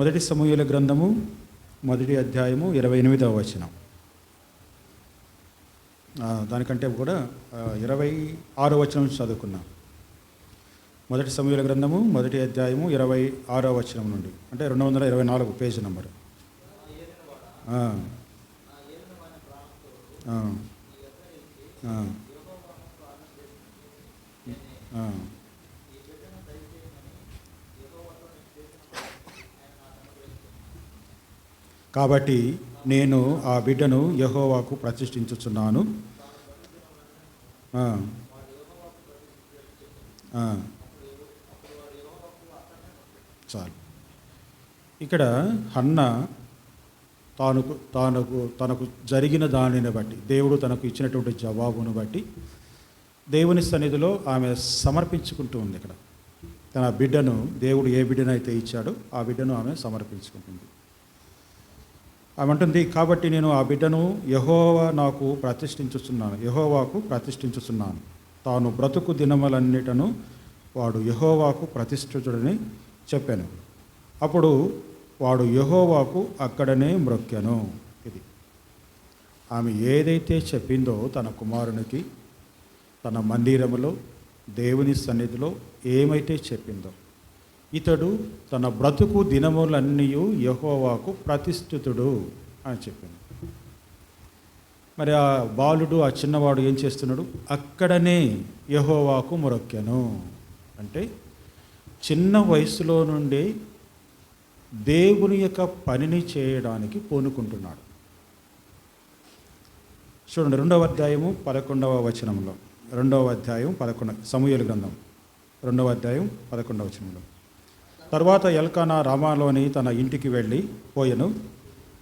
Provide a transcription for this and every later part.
మొదటి సమూహల గ్రంథము మొదటి అధ్యాయము ఇరవై ఎనిమిదవ వచనం. దానికంటే కూడా ఇరవై ఆరో వచనం చదువుకున్నాం. మొదటి సమూహల గ్రంథము మొదటి అధ్యాయము ఇరవై ఆరో వచనం నుండి. అంటే రెండు వందల ఇరవై నాలుగు పేజీ నెంబర్. ఆ. ఆ. ఆ. ఆ. కాబట్టి నేను ఆ బిడ్డను యహోవాకు ప్రతిష్ఠించుచున్నాను. చాలు. ఇక్కడ హన్న తానుకు తానుకు తనకు జరిగిన దానిని బట్టి దేవుడు తనకు ఇచ్చినటువంటి జవాబును బట్టి దేవుని సన్నిధిలో ఆమె సమర్పించుకుంటూ ఉంది ఇక్కడ. తన బిడ్డను దేవుడు ఏ బిడ్డనైతే ఇచ్చాడో ఆ బిడ్డను ఆమె సమర్పించుకుంటుంది. ఆమె అంటుంది కాబట్టి నేను ఆ బిడ్డను యహోవా నాకు ప్రతిష్ఠించుతున్నాను యహోవాకు ప్రతిష్ఠించుతున్నాను తాను బ్రతుకు దినములన్నిటను వాడు యహోవాకు ప్రతిష్ఠితుడని చెప్పాను. అప్పుడు వాడు యహోవాకు అక్కడనే మ్రొక్కెను. ఇది. ఆమె ఏదైతే చెప్పిందో తన కుమారునికి తన మందిరములో దేవుని సన్నిధిలో ఏమైతే చెప్పిందో ఇతడు తన బ్రతుకు దినములన్నీ యహోవాకు ప్రతిష్ఠితుడు అని చెప్పింది మరి ఆ బాలుడు ఆ చిన్నవాడు ఏం చేస్తున్నాడు? అక్కడనే యహోవాకు మొరొక్కెను. అంటే చిన్న వయసులో నుండి దేవుని యొక్క పనిని చేయడానికి పూనుకుంటున్నాడు. చూడండి రెండవ అధ్యాయము పదకొండవ వచనంలో. రెండవ అధ్యాయం పదకొండ సమూహల గ్రంథం. రెండవ అధ్యాయం పదకొండవ వచనంలో. తర్వాత ఎల్కానా రామాలోని తన ఇంటికి వెళ్ళి పోయెను.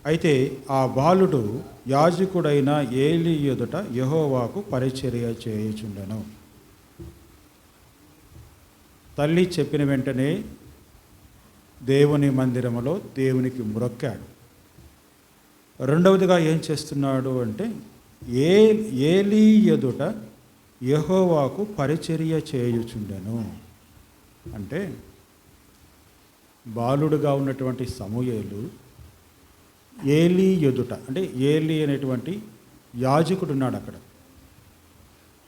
అయితే ఆ బాలుడు యాజకుడైన ఏలి ఎదుట యహోవాకు పరిచర్య చేయుచుండెను. తల్లి చెప్పిన వెంటనే దేవుని మందిరములో దేవునికి మురొక్కాడు. రెండవదిగా ఏం చేస్తున్నాడు అంటే ఏ ఏలీ ఎదుట యహోవాకు పరిచర్య చేయుచుండెను. అంటే బాలుడుగా ఉన్నటువంటి సమూయేలు ఏలీ ఎదుట అంటే ఏలి అనేటువంటి యాజకుడు ఉన్నాడు అక్కడ.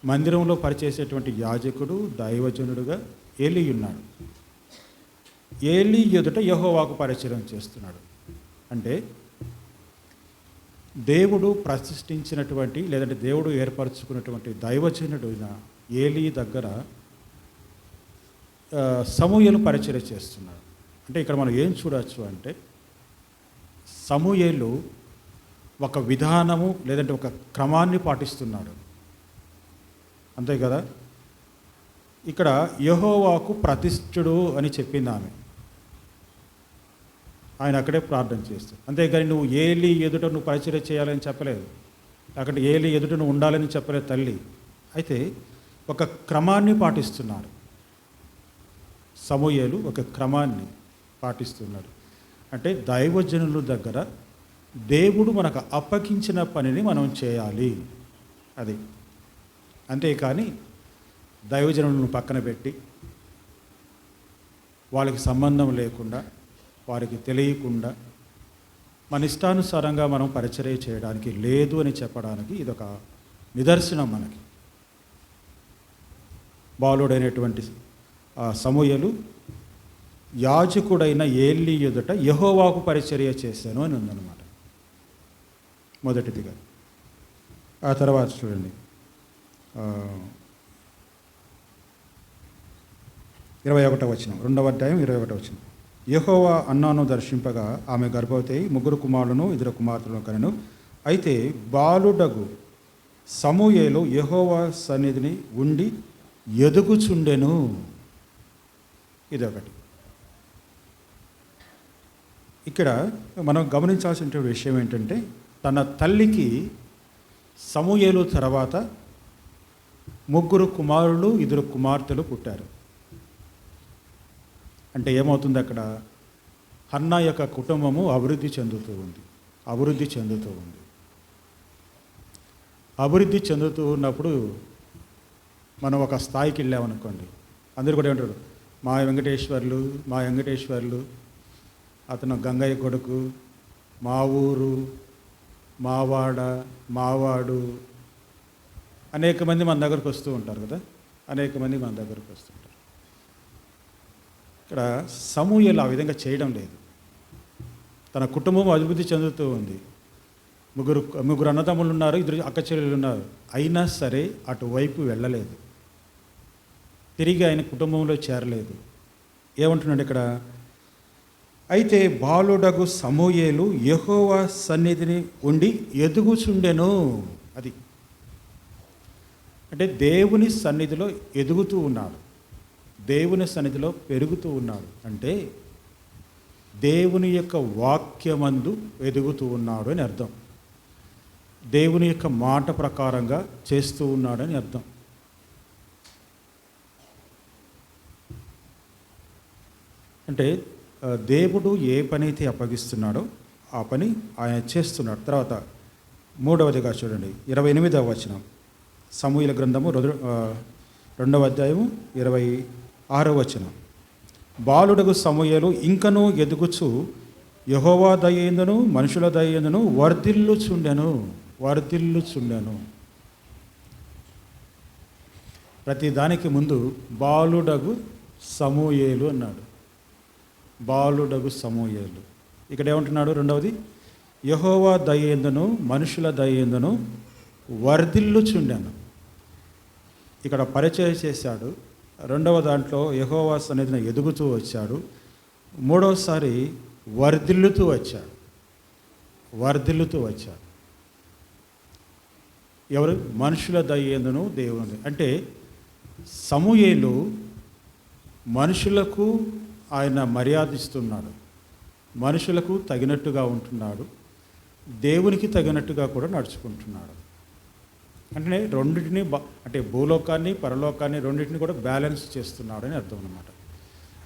మందిరంలో పరిచేసేటువంటి యాజకుడు దైవజనుడుగా ఏలి ఉన్నాడు. ఏలి ఎదుట యహోవాకు పరిచయం చేస్తున్నాడు. అంటే దేవుడు ప్రతిష్ఠించినటువంటి లేదంటే దేవుడు ఏర్పరచుకున్నటువంటి దైవజనుడైన ఏలి దగ్గర సమూయలు పరిచయం చేస్తున్నాడు. అంటే ఇక్కడ మనం ఏం చూడవచ్చు అంటే సమూయేలు ఒక విధానము లేదంటే ఒక క్రమాన్ని పాటిస్తున్నాడు అంతే కదా? ఇక్కడ యహోవాకు ప్రతిష్ఠుడు అని చెప్పింది ఆమె. ఆయన అక్కడే ప్రార్థన చేస్తాడు అంతేగాని నువ్వు ఏలి ఎదుట నువ్వు పరిచయం చేయాలని చెప్పలేదు. అక్కడ ఏలి ఎదుట నువ్వు ఉండాలని చెప్పలేదు తల్లి. అయితే ఒక క్రమాన్ని పాటిస్తున్నాడు సమూయేలు ఒక క్రమాన్ని. పాటిస్తున్నాడు అంటే దైవజనుల దగ్గర దేవుడు మనకు అప్పగించిన పనిని మనం చేయాలి. అది. అంతేకాని దైవజనులను పక్కన పెట్టి వాళ్ళకి సంబంధం లేకుండా వారికి తెలియకుండా మన ఇష్టానుసారంగా మనం పరిచర్య చేయడానికి లేదు అని చెప్పడానికి ఇదొక నిదర్శనం మనకి. బాలుడైనటువంటి సమూయలు యాజకుడైన ఏల్లి ఎదుట యహోవాకు పరిచర్య చేశాను అని ఉందన్నమాట. మొదటిదిగా. ఆ తర్వాత చూడండి. ఇరవై ఒకటో వచ్చిన రెండవ అధ్యాయం ఇరవై ఒకటో వచ్చిన యహోవా అన్నాను దర్శింపగా ఆమె గర్భవతి ముగ్గురు కుమారులను ఇద్దరు కుమార్తెలను కనెను. అయితే బాలుడగు సమూయేలు యహోవా సన్నిధిని ఉండి ఎదుగుచుండెను. ఇదొకటి. ఇక్కడ మనం గమనించాల్సిన విషయం ఏంటంటే తన తల్లికి సమూయేలు తర్వాత ముగ్గురు కుమారులు ఇద్దరు కుమార్తెలు పుట్టారు. అంటే ఏమవుతుంది అక్కడ? హన్నా యొక్క కుటుంబము అభివృద్ధి చెందుతూ ఉంది. అభివృద్ధి చెందుతూ ఉంది. అభివృద్ధి చెందుతూ ఉన్నప్పుడు మనం ఒక స్థాయికి వెళ్ళామనుకోండి. అందరూ కూడా ఏమంటారు? మా వెంకటేశ్వర్లు మా వెంకటేశ్వర్లు అతను గంగయ్య కొడుకు మా ఊరు మావాడ మావాడు అనేక మంది మన దగ్గరకు వస్తూ ఉంటారు కదా? అనేక మంది మన దగ్గరకు వస్తుంటారు ఇక్కడ సమూహలు ఆ విధంగా చేయడం లేదు. తన కుటుంబం అభివృద్ధి చెందుతూ ఉంది. ముగ్గురు ముగ్గురు అన్నదమ్ములు ఉన్నారు ఇద్దరు అక్కచెల్లెలు ఉన్నారు. అయినా సరే అటువైపు వెళ్ళలేదు. తిరిగి ఆయన కుటుంబంలో చేరలేదు. ఏమంటున్నాడు ఇక్కడ? అయితే బాలుడగు సమూయేలు యహోవా సన్నిధిని ఉండి ఎదుగుచుండెను. అది అంటే దేవుని సన్నిధిలో ఎదుగుతూ ఉన్నాడు దేవుని సన్నిధిలో పెరుగుతూ ఉన్నాడు అంటే దేవుని యొక్క వాక్యమందు ఎదుగుతూ ఉన్నాడు అని అర్థం. దేవుని యొక్క మాట ప్రకారంగా చేస్తూ ఉన్నాడని అర్థం. అంటే దేవుడు ఏ పని అయితే అప్పగిస్తున్నాడో ఆ పని ఆయన చేస్తున్నాడు. తర్వాత మూడవదిగా చూడండి ఇరవై ఎనిమిదవ వచనం. సమూహల గ్రంథము రెండవ అధ్యాయము ఇరవై ఆరవ వచనం. బాలుడగు సమూహలు ఇంకనూ ఎదుగుచు యహోవా దయ్యందును మనుషుల దయ్యందును వర్ధిల్లు చుండెను ప్రతి దానికి ముందు బాలుడగు సమూయేలు అన్నాడు. బాలుడగు సమూయేలు. ఇక్కడ ఏమంటున్నాడు? రెండవది యహోవా దయ్యందును మనుషుల దయ్యందును వర్ధిల్లుచుండెను. ఇక్కడ పరిచయం చేశాడు. రెండవ దాంట్లో యహోవా సన్నిధిని ఎదుగుతూ వచ్చాడు. మూడవసారి వర్ధిల్లుతూ వచ్చాడు. వర్ధిల్లుతూ వచ్చాడు. ఎవరు? మనుషుల దయ్యేందును దేవుని అంటే సమూయేలు మనుషులకు ఆయన మర్యాదిస్తున్నాడు. మనుషులకు తగినట్టుగా ఉంటున్నాడు. దేవునికి తగినట్టుగా కూడా నడుచుకుంటున్నాడు. అంటే రెండింటిని అంటే భూలోకాన్ని పరలోకాన్ని రెండింటిని కూడా బ్యాలెన్స్ చేస్తున్నాడు అని అర్థం అనమాట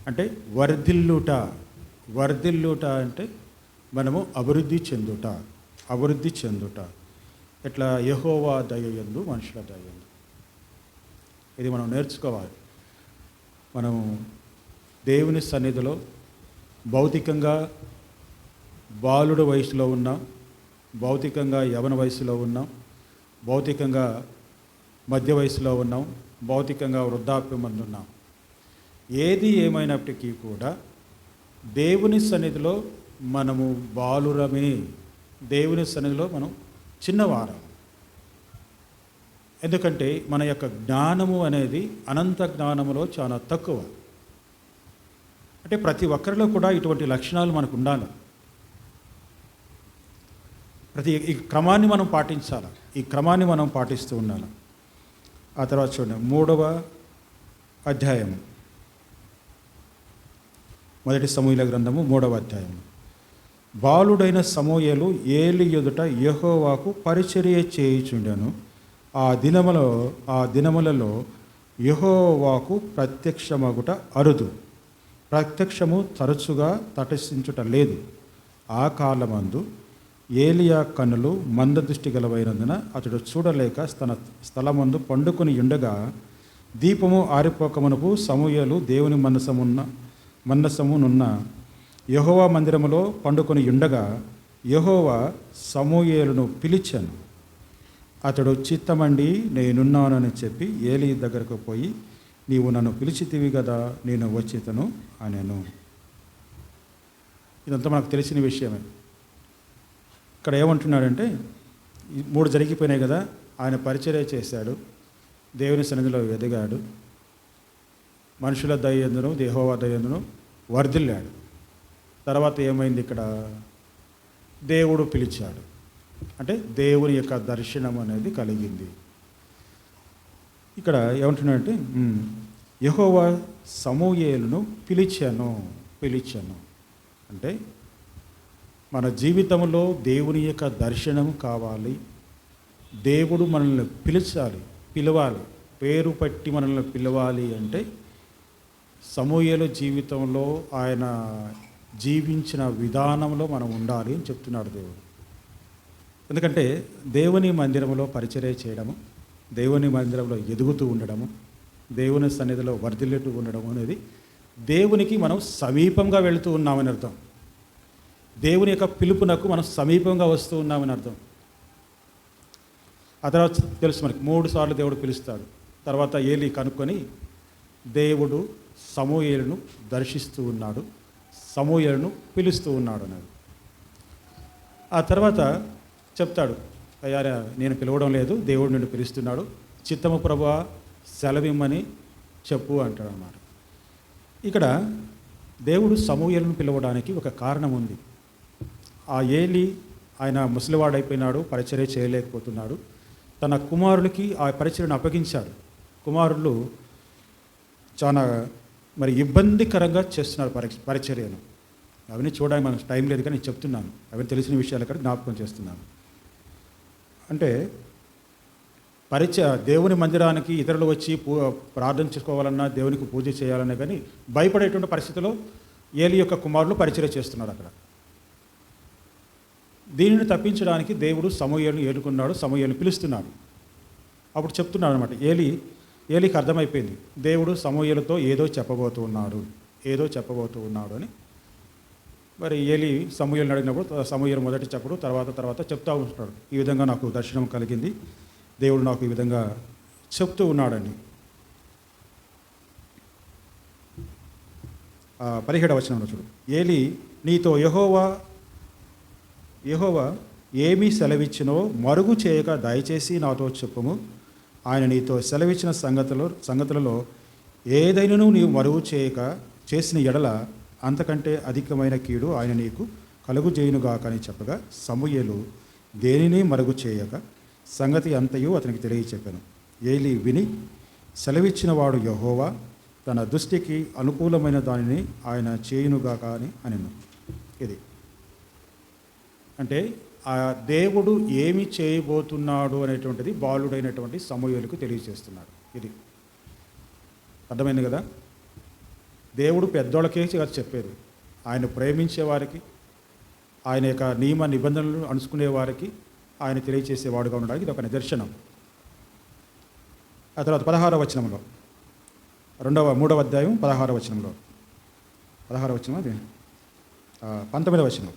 అంటే వర్ధిల్లుట వర్ధిల్లుట అంటే మనము అభివృద్ధి చెందుట అభివృద్ధి చెందుట. ఇట్లా యహోవా దయ్యందు మనుషుల దయ్యందు ఇది మనం నేర్చుకోవాలి. మనం దేవుని సన్నిధిలో భౌతికంగా బాలుడు వయసులో ఉన్నాం భౌతికంగా యవన వయసులో ఉన్నాం భౌతికంగా మధ్య వయసులో ఉన్నాం భౌతికంగా వృద్ధాప్యం ఉన్నాం ఏది ఏమైనప్పటికీ కూడా దేవుని సన్నిధిలో మనము బాలురమే. దేవుని సన్నిధిలో మనం చిన్నవారం. ఎందుకంటే మన యొక్క జ్ఞానము అనేది అనంత జ్ఞానములో చాలా తక్కువ. అంటే ప్రతి ఒక్కరిలో కూడా ఇటువంటి లక్షణాలు మనకు ఉండాలి ప్రతి ఈ క్రమాన్ని మనం పాటించాలి. ఈ క్రమాన్ని మనం పాటిస్తూ ఉండాలి. ఆ తర్వాత చూడండి మూడవ అధ్యాయం. మొదటి సమూహల గ్రంథము మూడవ అధ్యాయం. బాలుడైన సమూహలు ఏలి ఎదుట యహోవాకు పరిచర్య చేయుచుండెను. ఆ దినములో ఆ దినములలో యెహోవాకు ప్రత్యక్షమగుట అరుదు. ప్రత్యక్షము తరచుగా తటస్థించుట లేదు ఆ కాలమందు ఏలియా కన్నులు మందదృష్టి గలవైనందున అతడు చూడలేక తన స్థలమందు పండుకొని ఉండగా దీపము ఆరిపోకమునకు సమూయలు దేవుని మనసమున్న మందసమునున్న యహోవా మందిరములో పండుకొని ఉండగా యహోవా సమూయేలును పిలిచాను. అతడు చిత్తమండి నేనున్నానని చెప్పి ఏలి దగ్గరకు పోయి నీవు నన్ను పిలిచితివి కదా నేను వచ్చితను అనేను. ఇదంతా మనకు తెలిసిన విషయమే. ఇక్కడ ఏమంటున్నాడంటే మూడు జరిగిపోయినాయి కదా ఆయన పరిచర్య చేశాడు దేవుని సన్నిధిలో ఎదిగాడు మనుషుల దయ్యందును దేహోవా దయ్యందును వర్ధిల్లాడు. తర్వాత ఏమైంది ఇక్కడ? దేవుడు పిలిచాడు. అంటే దేవుని యొక్క దర్శనం అనేది కలిగింది. ఇక్కడ ఏమంటున్నాడంటే యహోవా యెహోవా సమూయేలును పిలిచాను పిలిచాను. అంటే మన జీవితంలో దేవుని యొక్క దర్శనం కావాలి. దేవుడు మనల్ని పిలిచాలి పిలవాలి పేరు పట్టి మనల్ని పిలవాలి అంటే సమూహల జీవితంలో ఆయన జీవించిన విధానంలో మనం ఉండాలి అని చెప్తున్నాడు దేవుడు. ఎందుకంటే దేవుని మందిరంలో పరిచర్య చేయడము దేవుని మందిరంలో ఎదుగుతూ ఉండడము దేవుని సన్నిధిలో వర్ధిల్లుతూ ఉండడం అనేది దేవునికి మనం సమీపంగా వెళుతూ ఉన్నామని అర్థం. దేవుని యొక్క పిలుపునకు మనం సమీపంగా వస్తూ ఉన్నామని అర్థం. ఆ తర్వాత తెలుసు మనకి మూడు సార్లు దేవుడు పిలుస్తాడు. తర్వాత ఏలి కనుక్కొని దేవుడు సమూహలను దర్శిస్తూ ఉన్నాడు సమూహలను పిలుస్తూ ఉన్నాడు అన్నాడు. ఆ తర్వాత చెప్తాడు తయారు నేను పిలవడం లేదు దేవుడు నిన్ను పిలుస్తున్నాడు. చిత్తము ప్రభు సెలవిమ్మని చెప్పు అంటాడు అన్నమాట ఇక్కడ దేవుడు సమూహలను పిలవడానికి ఒక కారణం ఉంది. ఆ ఏలి ఆయన ముసలివాడైపోయినాడు పరిచర్య చేయలేకపోతున్నాడు. తన కుమారులకి ఆ పరిచర్యను అప్పగించాడు. కుమారులు చాలా మరి ఇబ్బందికరంగా చేస్తున్నారు పరి పరిచర్యను. అవన్నీ చూడడానికి మనకు టైం లేదు కానీ నేను చెప్తున్నాను. అవన్నీ తెలిసిన విషయాలు కూడా జ్ఞాపకం చేస్తున్నాను. అంటే పరిచ దేవుని మందిరానికి ఇతరులు వచ్చి పూ ప్రార్థన చేసుకోవాలన్నా దేవునికి పూజ చేయాలన్నా కానీ భయపడేటువంటి పరిస్థితిలో ఏలి యొక్క కుమారులు పరిచయం చేస్తున్నారు అక్కడ. దీనిని తప్పించడానికి దేవుడు సమూహలను ఏలుకున్నాడు సమూహలను పిలుస్తున్నాడు. అప్పుడు చెప్తున్నాడు అనమాట ఏలి ఏలికి అర్థమైపోయింది దేవుడు సమూహలతో ఏదో చెప్పబోతూ ఉన్నాడు ఏదో చెప్పబోతూ ఉన్నాడు అని మరి ఏలి సమూహలు అడిగినప్పుడు సమూహలు మొదటి చెప్పడు తర్వాత తర్వాత చెప్తూ ఉంటున్నాడు ఈ విధంగా నాకు దర్శనం కలిగింది. దేవుడు నాకు ఈ విధంగా చెప్తూ ఉన్నాడండి. పదిహేడవ వచనంలో చూడు. ఏలి నీతో యహోవా యహోవా ఏమి సెలవిచ్చినో మరుగు చేయక దయచేసి నాతో చెప్పుము. ఆయన నీతో సెలవిచ్చిన సంగతులు సంగతులలో ఏదైనాను నీవు మరుగు చేయక చేసిన ఎడల అంతకంటే అధికమైన కీడు ఆయన నీకు కలుగు చేయునుగాక అని చెప్పగా సమూయలు దేనిని మరుగు చేయక సంగతి అంతయు అతనికి తెలియచెప్పాను. ఏలి విని సెలవిచ్చిన వాడు యహోవా తన దృష్టికి అనుకూలమైన దానిని ఆయన చేయునుగాక అని అనెను. ఇది. అంటే ఆ దేవుడు ఏమి చేయబోతున్నాడు అనేటువంటిది బాలుడైనటువంటి సమూహలకు తెలియజేస్తున్నాడు. ఇది. అర్థమైంది కదా? దేవుడు పెద్దోళ్ళకే కాదు చెప్పేది. ఆయన ప్రేమించే వారికి ఆయన యొక్క నియమ నిబంధనలు అనుసుకునే వారికి ఆయన తెలియచేసేవాడుగా ఉండడానికి ఇది ఒక నిదర్శనం. ఆ తర్వాత పదహార వచనంలో రెండవ మూడవ అధ్యాయం పదహార వచనంలో. పదహార వచనం అది పంతొమ్మిదవ వచనం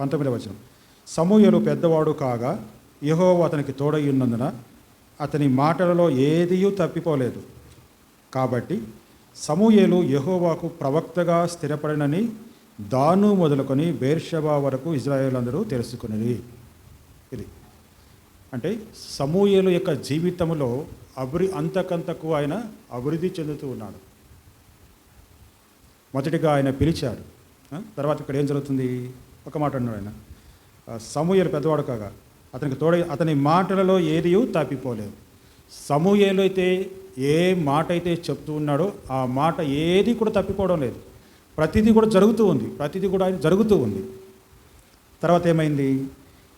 పంతొమ్మిదవ వచనం. సమూహలు పెద్దవాడు కాగా యెహోవా అతనికి తోడయ్యున్నందున అతని మాటలలో ఏదియూ తప్పిపోలేదు. కాబట్టి సమూయేలు యహోవాకు ప్రవక్తగా స్థిరపడినని దాను మొదలుకొని బేర్షబా వరకు ఇజ్రాయేల్ అందరూ తెలుసుకునేది. ఇది. అంటే సమూయేలు యొక్క జీవితంలో అభివృ అంతకంతకు ఆయన అభివృద్ధి చెందుతూ ఉన్నాడు. మొదటిగా ఆయన పిలిచాడు తర్వాత ఇక్కడ ఏం జరుగుతుంది? ఒక మాట అన్నాడు ఆయన. ఆ, పెద్దవాడు కాగా అతనికి తోడ అతని మాటలలో ఏదియూ తప్పిపోలేదు. సమూయేలు అయితే ఏ మాట అయితే చెప్తూ ఉన్నాడో ఆ మాట ఏది కూడా తప్పిపోవడం లేదు. ప్రతిదీ కూడా జరుగుతూ ఉంది. ప్రతిదీ కూడా ఆయన జరుగుతూ ఉంది. తర్వాత ఏమైంది?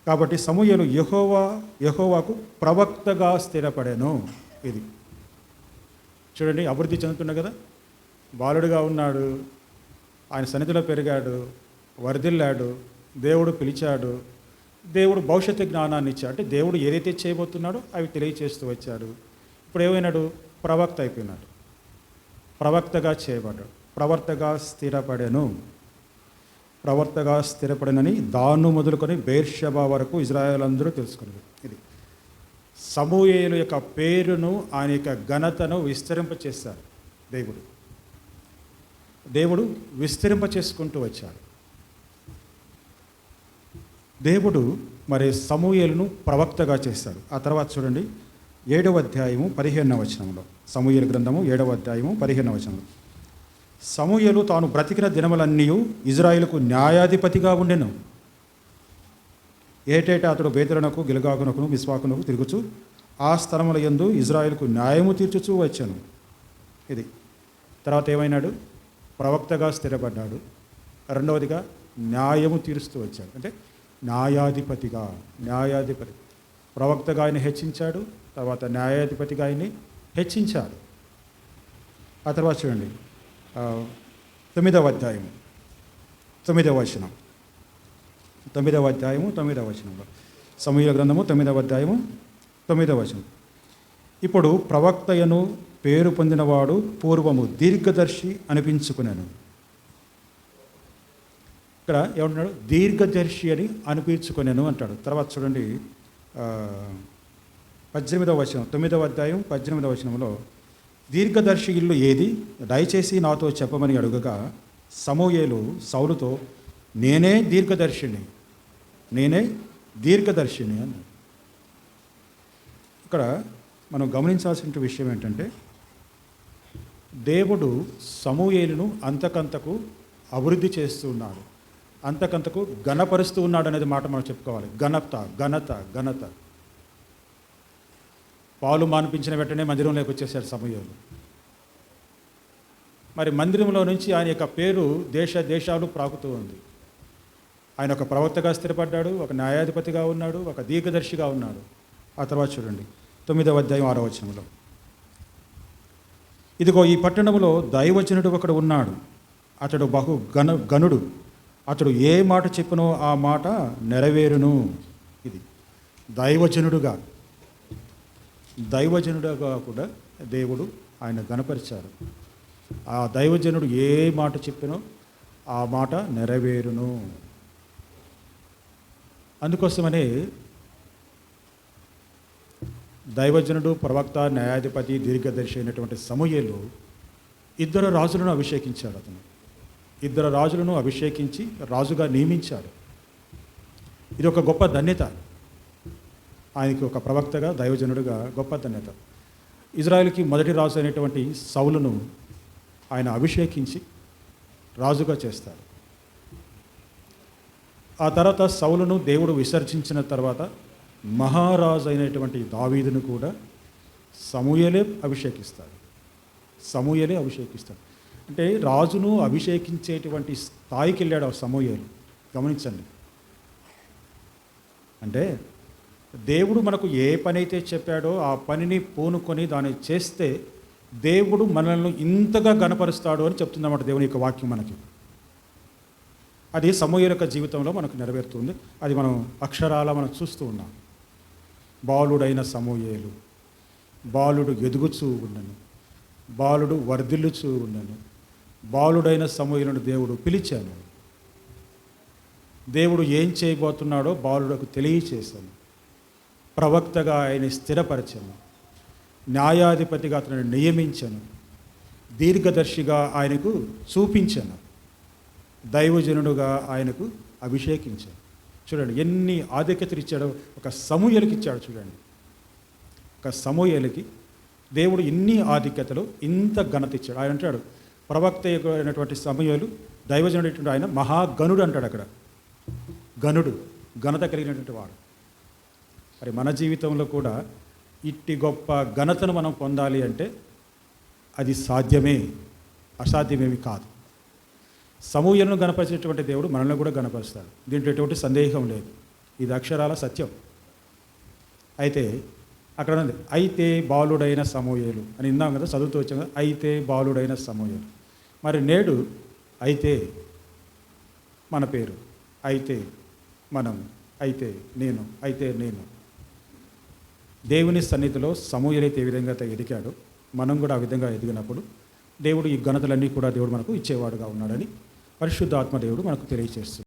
కాబట్టి సమూహలు యహోవా యహోవాకు ప్రవక్తగా స్థిరపడాను. ఇది. చూడండి అభివృద్ధి చెందుతున్నా కదా? బాలుడుగా ఉన్నాడు. ఆయన సన్నిధిలో పెరిగాడు. వరదిల్లాడు దేవుడు పిలిచాడు. దేవుడు భవిష్యత్తు జ్ఞానాన్ని ఇచ్చాడు. అంటే దేవుడు ఏదైతే చేయబోతున్నాడో అవి తెలియచేస్తూ వచ్చాడు. ఇప్పుడు ఏమైనాడు ప్రవక్త అయిపోయినాడు. ప్రవక్తగా చేయబడ్డాడు. ప్రవర్తగా స్థిరపడెను. ప్రవర్తగా స్థిరపడినని దాను మొదలుకొని బేర్షబా వరకు ఇజ్రాయెల్ అందరూ తెలుసుకున్నారు. ఇది సమూహేలు యొక్క పేరును ఆయన యొక్క ఘనతను విస్తరింపచేశారు దేవుడు. దేవుడు విస్తరింప చేసుకుంటూ వచ్చాడు. దేవుడు మరి సమూయేలును ప్రవక్తగా చేశాడు. ఆ తర్వాత చూడండి. ఏడవ అధ్యాయము పదిహేనవ వచనంలో. సమూయేలు గ్రంథము ఏడవ అధ్యాయము పదిహేనవ వచనంలో. సమూయేలు తాను బ్రతికిన దినములన్నీ ఇజ్రాయిల్కు న్యాయాధిపతిగా ఉండెను. ఏటేటా అతడు బేదరునకు గిలగాకునకును విశ్వాకునకు తిరుగుచు ఆ స్థలముల యందు ఇజ్రాయిల్కు న్యాయము తీర్చుచూ వచ్చాను. ఇది. తర్వాత ఏమైనాడు? ప్రవక్తగా స్థిరపడ్డాడు. రెండవదిగా న్యాయము తీరుస్తూ వచ్చాడు. అంటే న్యాయాధిపతిగా న్యాయాధిపతి. ప్రవక్తగా ఆయన హెచ్చించాడు తర్వాత న్యాయాధిపతిగా ఆయన్ని హెచ్చించారు. ఆ తర్వాత చూడండి. తొమ్మిదవ అధ్యాయం తొమ్మిదవ వచనం. తొమ్మిదవ అధ్యాయము తొమ్మిదవ వచనంలో. సమూహ గ్రంథము తొమ్మిదవ అధ్యాయము తొమ్మిదవ వచనం. ఇప్పుడు ప్రవక్తయను పేరు పొందినవాడు పూర్వము దీర్ఘదర్శి అనిపించుకున్నాను ఇక్కడ ఏమంటున్నాడు? దీర్ఘదర్శి అని అనిపించుకున్నాను అంటాడు. తర్వాత చూడండి. పద్దెనిమిదవ వచనం తొమ్మిదవ అధ్యాయం పద్దెనిమిదవ వచనంలో దీర్ఘదర్శి ఇల్లు ఏది? దయచేసి నాతో చెప్పమని అడుగగా సమూయేలు సౌలుతో నేనే దీర్ఘదర్శిని నేనే దీర్ఘదర్శిని అని ఇక్కడ మనం గమనించాల్సిన విషయం ఏంటంటే దేవుడు సమూయేలును అంతకంతకు అభివృద్ధి చేస్తూ ఉన్నాడు. అంతకంతకు ఘనపరుస్తూ ఉన్నాడు అనేది మాట మనం చెప్పుకోవాలి. ఘనత ఘనత ఘనత. పాలు మానిపించిన వెంటనే మందిరంలోకి వచ్చేసాడు సమయంలో. మరి మందిరంలో నుంచి ఆయన యొక్క పేరు దేశ దేశాలు ప్రాకుతూ ఉంది. ఆయన ఒక ప్రవక్తగా స్థిరపడ్డాడు ఒక న్యాయాధిపతిగా ఉన్నాడు ఒక దీర్ఘదర్శిగా ఉన్నాడు. ఆ తర్వాత చూడండి తొమ్మిదవ అధ్యాయం ఆరో వచనంలో. ఇదిగో ఈ పట్టణంలో దైవచనుడు ఒకడు ఉన్నాడు. అతడు బహు గణ గనుడు అతడు ఏ మాట చెప్పినో ఆ మాట నెరవేరును. ఇది దైవచనుడుగా దైవజనుడుగా కూడా దేవుడు ఆయన గణపరిచారు. ఆ దైవజనుడు ఏ మాట చెప్పినో ఆ మాట నెరవేరును. అందుకోసమనే దైవజనుడు ప్రవక్త న్యాయాధిపతి దీర్ఘదర్శి అయినటువంటి సమూహలు ఇద్దరు రాజులను అభిషేకించాడు అతను. ఇద్దరు రాజులను అభిషేకించి రాజుగా నియమించాడు. ఇది ఒక గొప్ప ధన్యత. ఆయనకి ఒక ప్రవక్తగా దైవజనుడుగా గొప్ప ధన్యత ఇజ్రాయెల్కి మొదటి రాజు అయినటువంటి సౌలును ఆయన అభిషేకించి రాజుగా చేస్తారు. ఆ తర్వాత సౌలును దేవుడు విసర్జించిన తర్వాత మహారాజు అయినటువంటి దావీదును కూడా సమూయలే అభిషేకిస్తాడు సమూయలే అభిషేకిస్తాడు అంటే రాజును అభిషేకించేటువంటి స్థాయికి వెళ్ళాడు ఆ సమూయలు. గమనించండి. అంటే దేవుడు మనకు ఏ పని అయితే చెప్పాడో ఆ పనిని పూనుకొని దాన్ని చేస్తే దేవుడు మనల్ని ఇంతగా గనపరుస్తాడు అని చెప్తుందన్నమాట దేవుని యొక్క వాక్యం మనకి. అది సమూహ యొక్క జీవితంలో మనకు నెరవేరుతుంది. అది మనం అక్షరాల మనం చూస్తూ ఉన్నాం. బాలుడైన సమూయేలు బాలుడు ఎదుగుచూ ఉండను బాలుడు వర్ధిల్లుచూ ఉండను బాలుడైన సమూహలను దేవుడు పిలిచాను. దేవుడు ఏం చేయబోతున్నాడో బాలుడకు తెలియచేశాను. ప్రవక్తగా ఆయన స్థిరపరచను. న్యాయాధిపతిగా అతను నియమించాను. దీర్ఘదర్శిగా ఆయనకు చూపించాను. దైవజనుడుగా ఆయనకు అభిషేకించాను. చూడండి ఎన్ని ఆధిక్యతలు ఇచ్చాడో ఒక సమూహలకి ఇచ్చాడు చూడండి. ఒక సమూహలకి దేవుడు ఇన్ని ఆధిక్యతలు ఇంత ఘనత ఇచ్చాడు. ఆయన అంటాడు ప్రవక్త అయినటువంటి సమయాలు దైవజనుడు ఆయన మహాగణుడు అంటాడు అక్కడ. గనుడు ఘనత కలిగినటువంటి వాడు. మరి మన జీవితంలో కూడా ఇట్టి గొప్ప ఘనతను మనం పొందాలి అంటే అది సాధ్యమే అసాధ్యమేమి కాదు. సమూహలను గణపరిచేటువంటి దేవుడు మనల్ని కూడా గణపరుస్తాడు. దీంట్లో ఎటువంటి సందేహం లేదు. ఇది అక్షరాల సత్యం. అయితే అక్కడ ఉంది అయితే బాలుడైన సమూహలు అని ఇందాం కదా చదువుతూ వచ్చాం కదా అయితే బాలుడైన సమూహలు మరి నేడు అయితే మన పేరు అయితే మనం అయితే నేను అయితే నేను దేవుని సన్నిధిలో సమూహలైతే ఏ విధంగా అయితే ఎదిగాడు. మనం కూడా ఆ విధంగా ఎదిగినప్పుడు దేవుడు ఈ ఘనతలన్నీ కూడా దేవుడు మనకు ఇచ్చేవాడుగా ఉన్నాడని పరిశుద్ధాత్మ దేవుడు మనకు తెలియజేస్తుంది